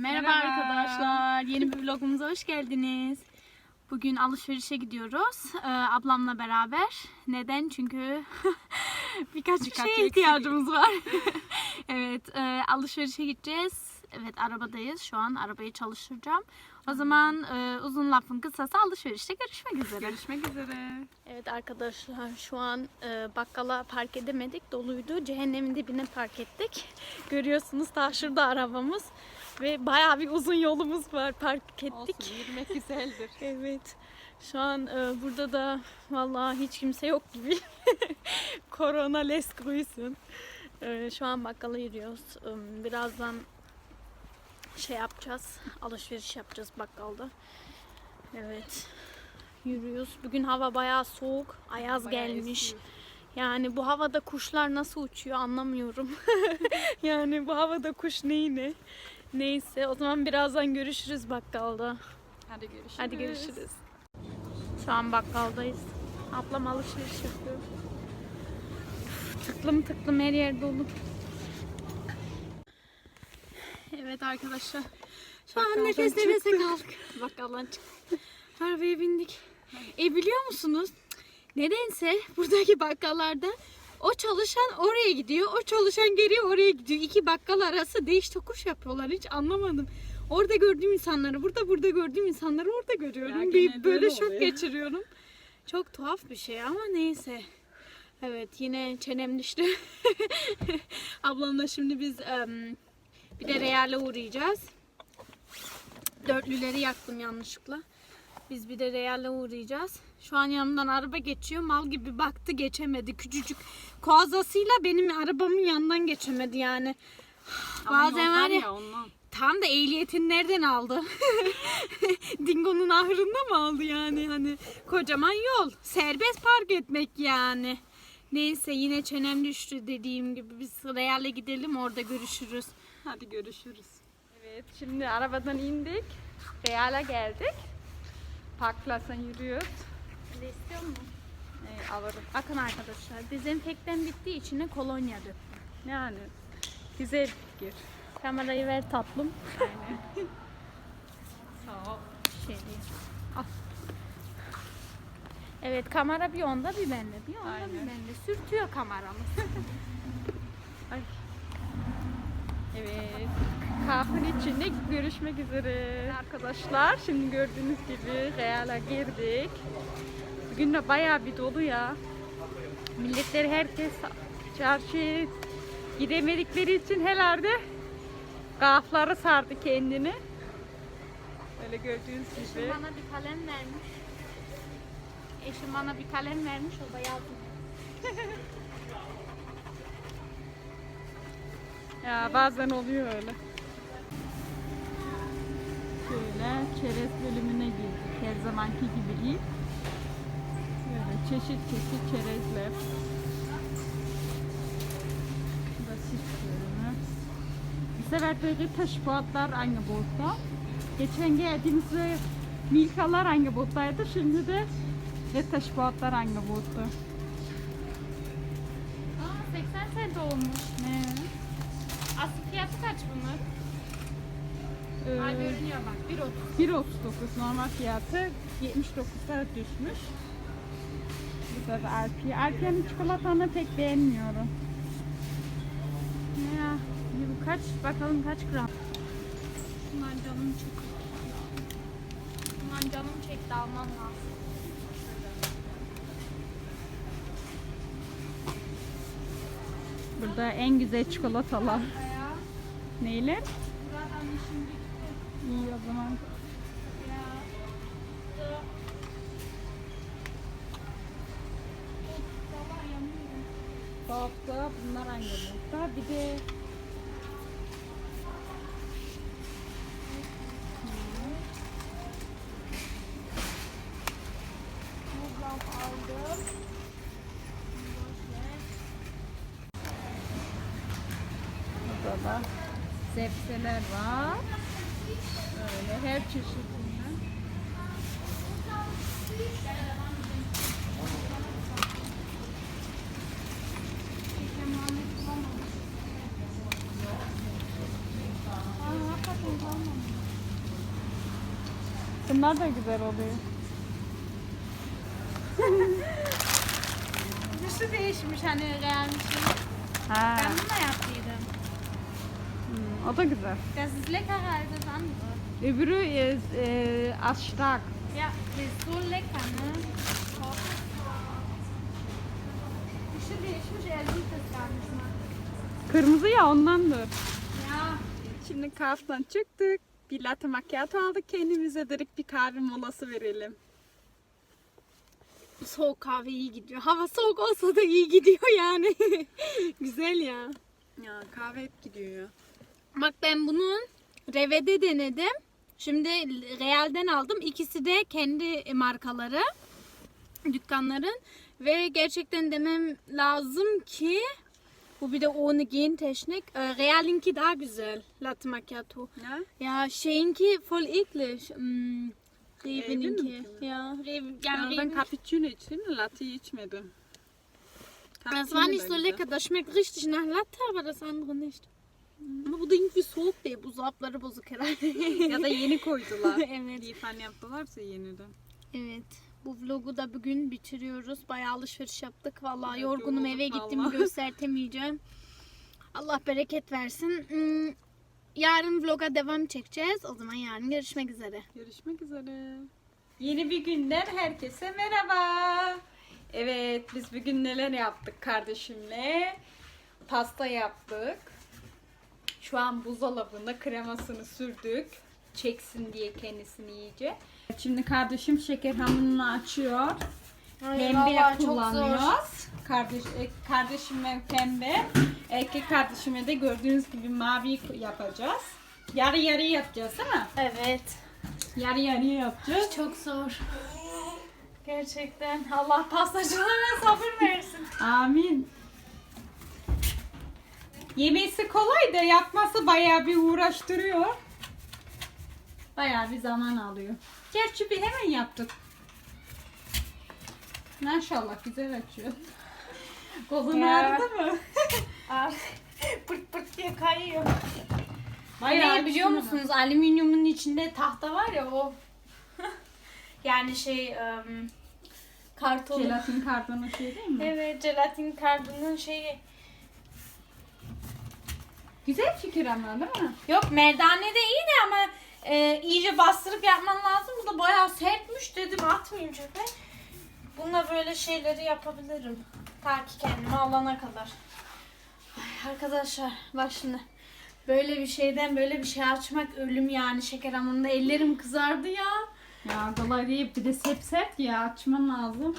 Merhaba, Merhaba. arkadaşlar. Yeni bir vlogumuza hoş geldiniz. Bugün alışverişe gidiyoruz. Ee, ablamla beraber. Neden? Çünkü birkaç, bir Birkaç şeye ihtiyacımız var. evet, e, alışverişe gideceğiz. Evet, arabadayız. Şu an arabayı çalıştıracağım. O zaman e, uzun lafın kısası alışverişte görüşmek üzere. Görüşmek üzere. Evet arkadaşlar şu an e, bakkala park edemedik doluydu. Cehennemin dibine park ettik. Görüyorsunuz ta şurada arabamız. Ve bayağı bir uzun yolumuz var park ettik. Olsun yürümek güzeldir. Evet. Şu an e, burada da vallahi hiç kimse yok gibi. Korona les grüßen. E, şu an bakkala yürüyoruz. E, birazdan şey yapacağız. Alışveriş yapacağız bakkalda. Evet. Yürüyoruz. Bugün hava bayağı soğuk. Ayaz Bayağı gelmiş. esiyor. Yani bu havada kuşlar nasıl uçuyor anlamıyorum. yani bu havada kuş neyine? Neyse o zaman birazdan görüşürüz bakkalda. Hadi görüşürüz. Hadi görüşürüz. Şu an bakkaldayız. Ablam alışveriş yapıyor. Tıklım tıklım her yer dolu. Evet arkadaşlar. Şu an nefes nefese kaldık. Bakkaldan çıktık. Arabaya bindik. E biliyor musunuz? Nedense buradaki bakkallarda o çalışan oraya gidiyor, o çalışan geri oraya gidiyor. İki bakkal arası değiş tokuş yapıyorlar. Hiç anlamadım. Orada gördüğüm insanları, burada burada gördüğüm insanları orada görüyorum. Ya bir böyle öyle şok oluyor. geçiriyorum. Çok tuhaf bir şey ama neyse. Evet yine çenem düştü. Ablamla şimdi biz em, bir de Real'e uğrayacağız. Dörtlüleri yaktım yanlışlıkla. Biz bir de Real'e uğrayacağız. Şu an yanımdan araba geçiyor. Mal gibi baktı geçemedi. Küçücük kozasıyla benim arabamın yanından geçemedi yani. Ama Bazen var ya ya ondan. tam da ehliyetini nereden aldı? Dingo'nun ahırında mı aldı yani hani kocaman yol. Serbest park etmek yani. Neyse yine çenem düştü dediğim gibi biz Real'e gidelim orada görüşürüz. Hadi görüşürüz. Evet şimdi arabadan indik. Real'a geldik. Park Plus'a yürüyoruz. Ne istiyor musun? Ee, alırım. Bakın arkadaşlar dezenfektan bittiği içine kolonya dök. Yani güzel fikir. Kamerayı ver tatlım. Aynen. Sağ ol. Şey değil. Al. Evet kamera bir onda bir bende. Bir onda bir Aynen. bende. Sürtüyor kameramız. Evet. Kahvenin içinde görüşmek üzere. Arkadaşlar şimdi gördüğünüz gibi Real'a girdik. Bugün de bayağı bir dolu ya. Milletler herkes çarşıya gidemedikleri için herhalde kahfları sardı kendini. Böyle gördüğünüz Eşim gibi. bana bir kalem vermiş. Eşim bana bir kalem vermiş o da yazmış. Ya bazen oluyor öyle. Şöyle çerez bölümüne girdik. Her zamanki gibi ilk. Böyle çeşit çeşit çerezler. Süt bölümü. Bu sefer böyle taş boğatlar angeboten. Geçen geldiğimizde milkalar angebotaydı. Şimdi de ve taş boğatlar angeboten. Aa 80 sent olmuş. Fiyatı kaç bunun? Ee, Ay görünüyor bak 1.30. 1.39 normal fiyatı 79'a düşmüş. Bu da Alpiye. Alpiye'nin çikolatanı pek beğenmiyorum. Ya bu kaç bakalım kaç gram? Bunlar canım çok. Bunlar canım çekti almam lazım. Burada en güzel çikolatalar. Neyle? buradan şimdi İyi o zaman. ya. da- Baba yanıyorum. Soğukta bunlar aynı boyutta. Bir de zepseler var. Böyle her kalmamış. Bunlar da güzel oluyor. Dışı değişmiş hani gelmiş. Ha. Ben bunu da yaptıydım. O da güzel. Das ist lecker als das andere. Öbürü e, e, az stark. Ja, das ist so lecker, ne? Nicht mal. Kırmızı ya ondandır. Ya. Şimdi kahveden çıktık. Bir latte macchiato aldık kendimize dedik bir kahve molası verelim. Soğuk kahve iyi gidiyor. Hava soğuk olsa da iyi gidiyor yani. Güzel ya. Ya kahve hep gidiyor ya. Bak ben bunun Reve'de denedim. Şimdi Real'den aldım. İkisi de kendi markaları. Dükkanların. Ve gerçekten demem lazım ki bu bir de ohne Gentechnik. Ee, Real'inki daha güzel. Latte Macchiato. Ne? Ya şeyinki voll eklig. Hmm, Reve'ninki. Ya, Ya yani ben cappuccino içtim, latte içmedim. Das war nicht so lecker. Das schmeckt richtig nach Latte, aber das andere nicht. Ama bu da irgendwie soğuk diye buzdolapları bozuk herhalde. ya da yeni koydular. evet. İyi fan yaptılarsa yeniden. Evet. Bu vlogu da bugün bitiriyoruz. Bayağı alışveriş yaptık. Vallahi Evet, yorgunum eve gittim göstertemeyeceğim. Allah bereket versin. Hmm, Yarın vloga devam çekeceğiz. O zaman yarın görüşmek üzere. Görüşmek üzere. Yeni bir günden herkese merhaba. Evet biz bugün neler yaptık kardeşimle? Pasta yaptık. Şu an buzdolabında kremasını sürdük. Çeksin diye kendisini iyice. Şimdi kardeşim şeker hamurunu açıyor. Pembe kullanıyoruz. Kardeş, e, kardeşime pembe, erkek kardeşime de gördüğünüz gibi mavi yapacağız. Yarı yarı yapacağız değil mi? Evet. Yarı yarıya yapacağız. Çok zor. Gerçekten Allah pastacılara sabır versin. Amin. Yemesi kolay da yapması bayağı bir uğraştırıyor. Bayağı bir zaman alıyor. Gerçi bir hemen yaptık. Maşallah güzel açıyor. Kolun Ya. ağrıdı mı? pırt pırt diye kayıyor. Bayağı Neyi biliyor açıyor. musunuz? Alüminyumun içinde tahta var ya o. yani şey um, karton. Jelatin karbonu şey değil mi? Evet, jelatin karbonun şeyi. Güzel fikir ama değil mi? Yok merdane de iyi de ama e, iyice bastırıp yapman lazım. Bu da bayağı sertmiş dedim atmayayım çöpe. Bununla böyle şeyleri yapabilirim. Ta ki kendime alana kadar. Ay, arkadaşlar bak şimdi. Böyle bir şeyden böyle bir şey açmak ölüm yani şeker hamurunda. Ellerim kızardı ya. Ya kolay değil. Bir de sep sert ya açman lazım.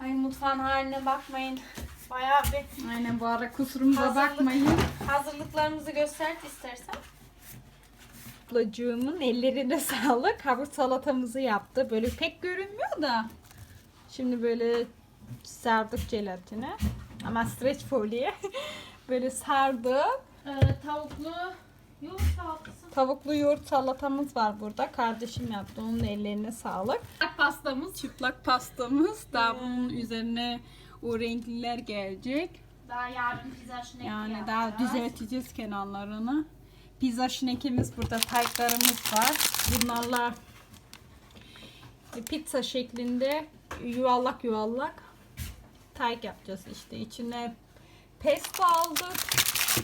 Ay mutfağın haline bakmayın. Bayağı bir Aynen bu ara kusurumuza Hazırlık. bakmayın. hazırlıklarımızı göstert istersen. Ablacığımın ellerine sağlık. Hamur salatamızı yaptı. Böyle pek görünmüyor da. Şimdi böyle sardık jelatine. Ama streç folye. böyle sardık. Ee, tavuklu yoğurt salatası. Tavuklu yoğurt salatamız var burada. Kardeşim yaptı. Onun ellerine sağlık. Çıplak pastamız. Çıplak pastamız. Daha bunun üzerine o renkliler gelecek. Daha yarın pizza şinekli Yani yapacağız. daha düzelteceğiz kenarlarını. Pizza şinekimiz burada taytlarımız var. Bunlarla pizza şeklinde yuvarlak yuvarlak tayt yapacağız işte. İçine pesto aldık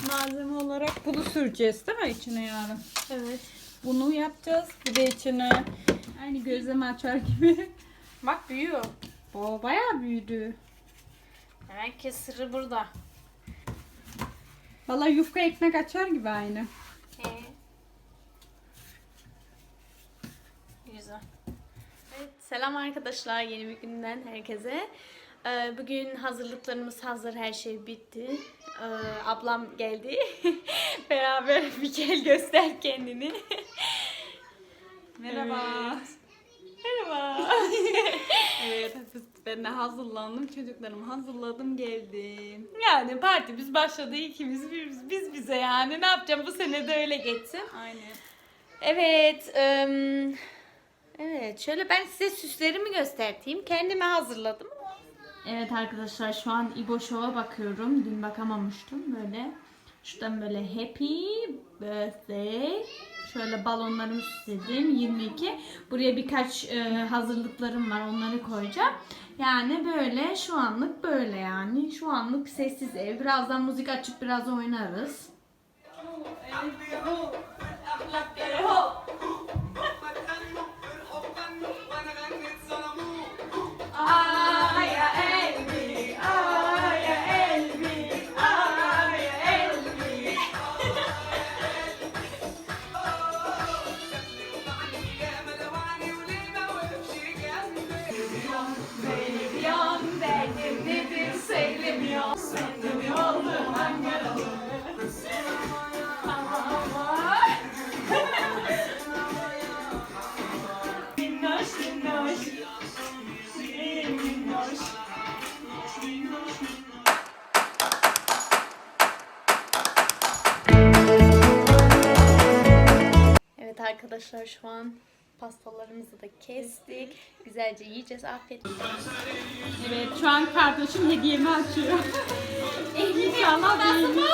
malzeme olarak. Bunu süreceğiz değil mi içine yarın? Evet. Bunu yapacağız. Bir de içine aynı gözleme açar gibi. Bak büyüyor. O bayağı büyüdü. Demek ki sırrı burada. Valla yufka ekmek açar gibi aynı. Ee, güzel. Evet, selam arkadaşlar yeni bir günden herkese. Ee, Bugün hazırlıklarımız hazır, her şey bitti. Ee, Ablam geldi. Beraber bir gel göster kendini. Merhaba. Merhaba. Evet, ben de hazırlandım. Çocuklarımı hazırladım, geldim. Yani parti biz başladı ikimiz biz, biz bize yani ne yapacağım bu sene de öyle geçsin. Aynen. Evet. ım, evet şöyle ben size süslerimi göstereyim. Kendime hazırladım. Evet arkadaşlar şu an İbo Show'a bakıyorum. Dün bakamamıştım böyle. Şuradan böyle happy birthday. Şöyle balonlarımı süsledim 22. Buraya birkaç e, hazırlıklarım var onları koyacağım. Yani böyle şu anlık böyle yani. Şu anlık sessiz ev. Birazdan müzik açıp biraz oynarız. Arkadaşlar şu an pastalarımızı da kestik. Güzelce yiyeceğiz. Afiyet olsun. Evet şu an kardeşim hediyemi açıyor. İnşallah beğenir.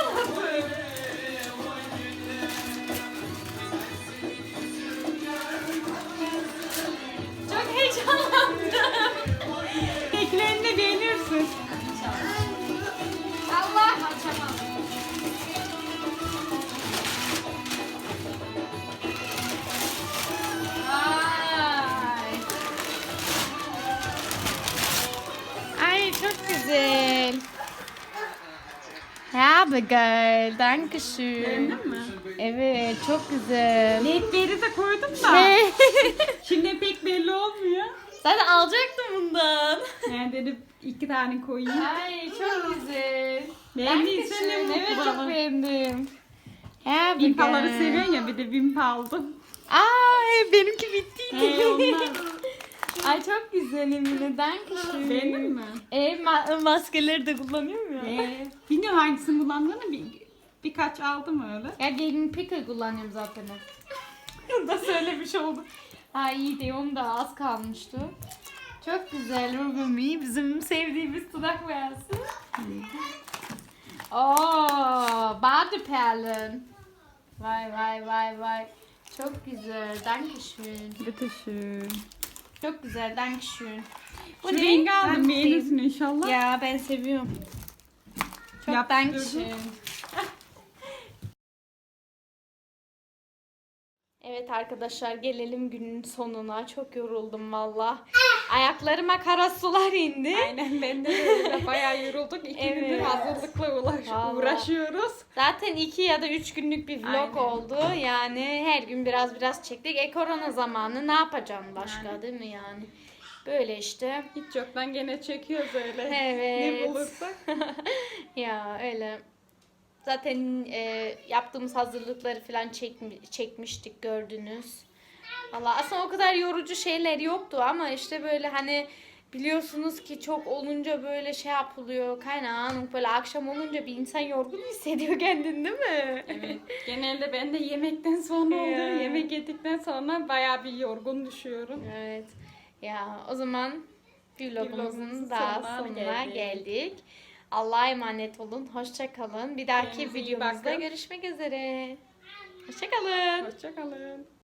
Ja, geil. Dankeschön. Beğendin mi? Evet, çok güzel. Ledleri de koydum da. Şimdi pek belli olmuyor. Zaten alacaktım bundan. Yani dedim iki tane koyayım. Ay çok güzel. Beğendiysen ne mutlu Evet bana. çok beğendim. Ya Bimpaları seviyorsun ya bir de bimpa aldım. Aa benimki bitti. He onlar. Ay çok güzel Emine. Dankeschön. Beğendin mi? E, ma- maskeleri de kullanıyor mu? Ee, bilmiyorum hangisini kullandığını bir, birkaç aldım öyle. Ya gelin pickle kullanıyorum zaten. Bunu da söylemiş oldum. Ha iyi de onun da az kalmıştı. Çok güzel Rugumi. Bizim sevdiğimiz dudak boyası. Oo, Badeperlen. Vay vay vay vay. Çok güzel. Dankeschön. Bitteschön. Çok güzel. Dankeschön. Bu rengi aldım Ben beğenirsin inşallah. Ya ben seviyorum. Çok Yaptırdım. dankeschön. Evet arkadaşlar gelelim günün sonuna. Çok yoruldum valla. Ayaklarıma kara sular indi. Aynen ben de böyle bayağı yorulduk. İki Evet. gündür hazırlıkla Vallahi. uğraşıyoruz. Zaten iki ya da üç günlük bir vlog Aynen. oldu. Yani her gün biraz biraz çektik. E korona zamanı ne yapacağım başka Yani. değil mi yani? Böyle işte. Hiç yoktan gene çekiyoruz öyle. Evet. Ne bulursak. ya öyle. Zaten e, yaptığımız hazırlıkları falan çekmi- çekmiştik gördünüz. Valla aslında o kadar yorucu şeyler yoktu ama işte böyle hani biliyorsunuz ki çok olunca böyle şey yapılıyor. Kaynağın böyle akşam olunca bir insan yorgun hissediyor kendini değil mi? Evet. Genelde ben de yemekten sonra oluyor. Yemek yedikten sonra bayağı bir yorgun düşüyorum. Evet. Ya o zaman vlogumuzun Vlogumuzun da sonuna sonuna geldik. geldik. Allah'a emanet olun. Hoşça kalın. Bir dahaki Kendinize videomuzda görüşmek üzere. Hoşça kalın. Hoşçakalın.